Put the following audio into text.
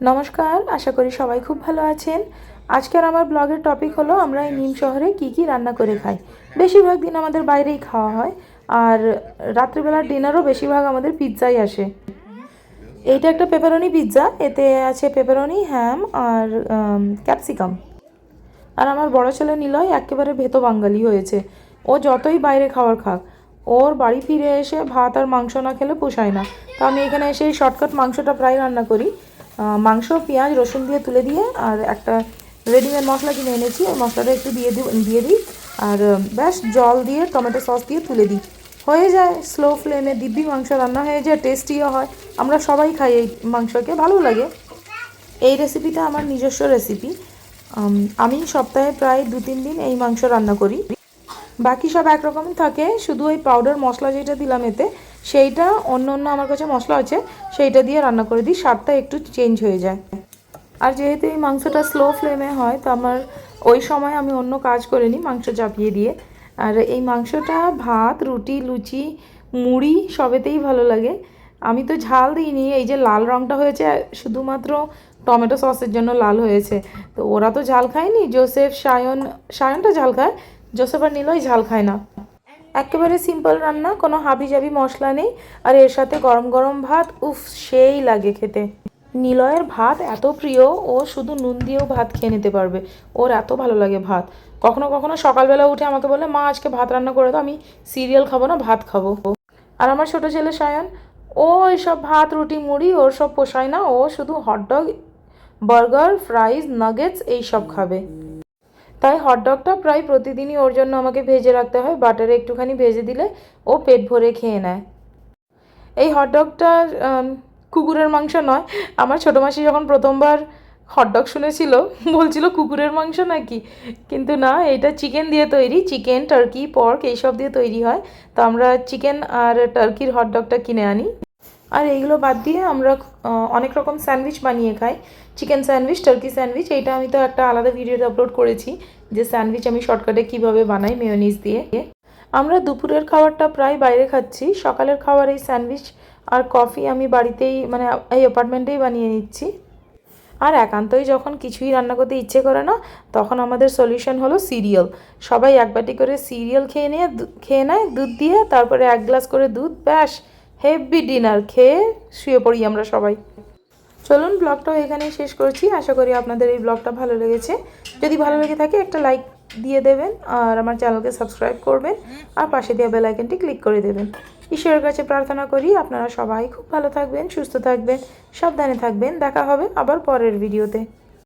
নমস্কার, আশা করি সবাই খুব ভালো আছেন। আজকের আমার ব্লগের টপিক হলো, আমরা এই নিম শহরে কি কি রান্না করে খাই। বেশিরভাগ দিন আমাদের বাইরেই খাওয়া হয়, আর রাত্রিবেলার ডিনারও বেশিরভাগ আমাদের পিৎজাই আসে। এইটা একটা পেপারনি পিৎজা এতে আছে পেপারনি হ্যাম আর ক্যাপসিকাম আর আমার বড় ছেলে নিলয় একেবারে ভেতো বাঙালি হয়েছে। ও যতই বাইরে খাওয়ার খাক, ওর বাড়ি ফিরে এসে ভাত আর মাংস না খেলে পোষায় না। তো আমি এখানে এসে এই শর্টকাট মাংসটা প্রায় রান্না করি। মাংস, পেঁয়াজ, রসুন দিয়ে তুলে দিয়ে আর একটা রেডিমেড মশলা কিনে এনেছি। ওই মশলাটা একটু দিয়ে দিয়ে দিই। আর ব্যাস, জল দিয়ে, টমেটো সস দিয়ে তুলে দিই। হয়ে যায় স্লো ফ্লেমে দিব্যি মাংস রান্না হয়ে যায় টেস্টিও হয়। আমরা সবাই খাই এই মাংসকে ভালো লাগে। এই রেসিপিটা আমার নিজস্ব রেসিপি আমি সপ্তাহে প্রায় দু তিন দিন এই মাংস রান্না করি। বাকি সব একরকমই থাকে, শুধু ওই পাউডার মশলা যেটা দিলাম এতে সেইটা অন্য অন্য আমার কাছে মশলা আছে, সেইটা দিয়ে রান্না করে দিই, স্বাদটা একটু চেঞ্জ হয়ে যায়। আর যেহেতু এই মাংসটা স্লো ফ্লেমে হয়, তো আমার ওই সময় আমি অন্য কাজ করে নিই মাংস চাপিয়ে দিয়ে। আর এই মাংসটা ভাত, রুটি, লুচি, মুড়ি সবেতেই ভালো লাগে। আমি তো ঝাল দিইনি, এই যে লাল রঙটা হয়েছে, শুধুমাত্র টমেটো সসের জন্য লাল হয়েছে। তো ওরা তো ঝাল খায়নি, জোসেফ, সায়ন, সায়নটা ঝাল খায়, জোসেফ আর নীলই ঝাল খায় না। একেবারে সিম্পল রান্না, কোনো হাবি জাবি মশলা নেই, আর এর সাথে গরম গরম ভাত, উফ, সেই লাগে খেতে। নিলয়ের ভাত এত প্রিয়, ও শুধু নুন দিয়েও ভাত খেয়ে নিতে পারবে। ওর এত ভালো লাগে ভাত। কখনো কখনো সকালবেলা উঠে আমাকে বলে, মা, আজকে ভাত রান্না করে দাও, আমি সিরিয়াল খাব না, ভাত খাব। আর আমার ছোটো ছেলে সায়ন, ও এইসব ভাত, রুটি, মুড়ি, ওর সব পোষায় না, ও শুধু হটডগ বার্গার ফ্রাইজ নাগেটস এইসব খাবে। তাই হটডগটা প্রায় প্রতিদিনই ওর জন্য আমাকে ভেজে রাখতে হয় বাটারে একটুখানি ভেজে দিলে ও পেট ভরে খেয়ে নেয়। এই হটডগটা কুকুরের মাংস নয়, আমার ছোটো মাসি যখন প্রথমবার হটডগ শুনেছিল, বলছিল, কুকুরের মাংস নাকি? কিন্তু না এটা চিকেন দিয়ে তৈরি চিকেন টার্কি পর্ক এইসব দিয়ে তৈরি হয়। তো আমরা চিকেন আর টার্কির হটডগটা কিনে আনি। আর এইগুলো বাদ দিয়ে আমরা অনেক রকম স্যান্ডউইচ বানিয়ে খাই। চিকেন স্যান্ডউইচ, টার্কি স্যান্ডউইচ, এইটা আমি তো একটা আলাদা ভিডিওতে আপলোড করেছি যে স্যান্ডউইচ আমি শর্টকাটে কীভাবে বানাই মেয়োনিজ দিয়ে। আমরা দুপুরের খাবারটা প্রায় বাইরে খাচ্ছি। সকালের খাবার এই স্যান্ডউইচ আর কফি আমি বাড়িতেই মানে এই অ্যাপার্টমেন্টেই বানিয়ে নিচ্ছি। আর একান্তই যখন কিছুই রান্না করতে ইচ্ছে করে না, তখন আমাদের সলিউশন হলো সিরিয়াল। সবাই এক বাটি করে সিরিয়াল খেয়ে নিয়ে খেয়ে নেয়, দুধ দিয়ে, তারপরে এক গ্লাস করে দুধ, ব্যাস। হেভি ডিনার খেয়ে শুয়ে পড়ি আমরা সবাই। চলুন ব্লগটাও এখানেই শেষ করছি। আশা করি আপনাদের এই ব্লগটা ভালো লেগেছে। যদি ভালো লেগে থাকে একটা লাইক দিয়ে দেবেন আর আমার চ্যানেলকে সাবস্ক্রাইব করবেন আর পাশে দেওয়া বেল ক্লিক করে দেবেন। ঈশ্বরের কাছে প্রার্থনা করি আপনারা সবাই খুব ভালো থাকবেন, সুস্থ থাকবেন, সাবধানে থাকবেন। দেখা হবে আবার পরের ভিডিওতে।